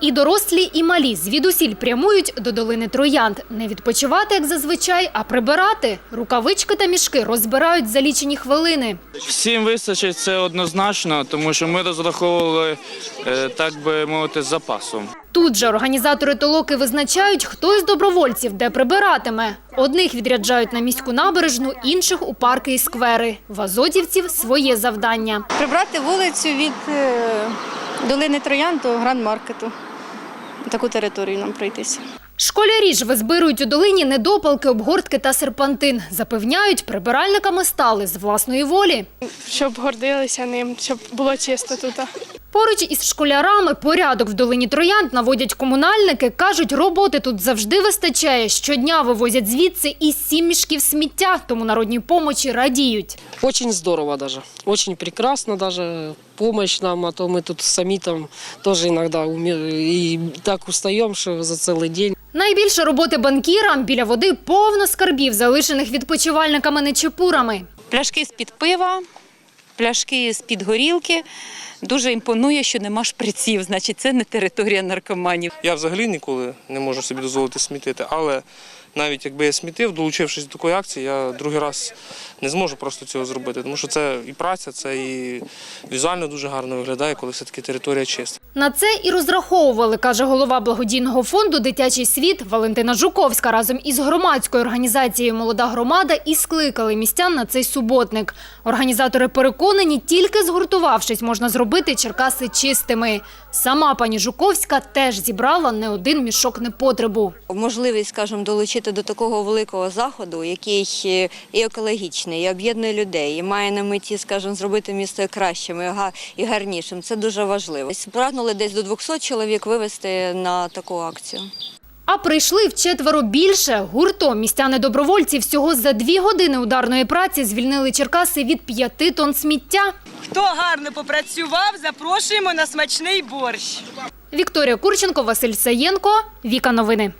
І дорослі, і малі звідусіль прямують до долини Троянд. Не відпочивати, як зазвичай, а прибирати. Рукавички та мішки розбирають за лічені хвилини. Всім вистачить це однозначно, тому що ми розраховували, е, так би мовити, з запасом. Тут же організатори толоки визначають, хто із добровольців де прибиратиме. Одних відряджають на міську набережну, інших у парки і сквери. В азотівців своє завдання. Прибрати вулицю від е, долини Троян до гранд-маркету. Таку територію нам пройтися. Школярі ж визбирують у долині недопалки, обгортки та серпантин. Запевняють, прибиральниками стали з власної волі. щоб гордилися ним, щоб було чисто тут. Поруч із школярами порядок в долині Троянд наводять комунальники. Кажуть, роботи тут завжди вистачає. Щодня вивозять звідси і сім мішків сміття, тому народній помочі радіють. Очень здорово даже, очень прекрасно даже помощь нам, а то мы тут сами там тоже иногда уме- так устаем, что за целый день. Найбільше роботи банкірам біля води повно скарбів, залишених відпочивальниками-нечепурами. Пляшки з-під пива, пляшки з-під горілки. Дуже імпонує, що нема шприців, значить це не територія наркоманів. Я взагалі ніколи не можу собі дозволити смітити, але навіть якби я смітив, долучившись до такої акції, я другий раз не зможу просто цього зробити, тому що це і праця, це і візуально дуже гарно виглядає, коли все-таки територія чиста. На це і розраховували, каже голова благодійного фонду Дитячий світ Валентина Жуковська разом із громадською організацією Молода громада і скликали містян на цей суботник. Організатори переконані, тільки згуртувавшись, можна зробити Черкаси чистими. Сама пані Жуковська теж зібрала не один мішок непотребу. можливість, скажімо, долучити до такого великого заходу, який е, і екологічний, і об'єднує людей, і має на меті, скажімо, зробити місто кращим і га- і гарнішим. Це дуже важливо. Прагнули десь до 200 чоловік вивезти на таку акцію. А прийшли вчетверо більше. Гуртом містяни-добровольці всього за дві години ударної праці звільнили Черкаси від п'яти тонн сміття. Хто гарно попрацював, запрошуємо на смачний борщ. Вікторія Курченко, Василь Саєнко, Віка Новини.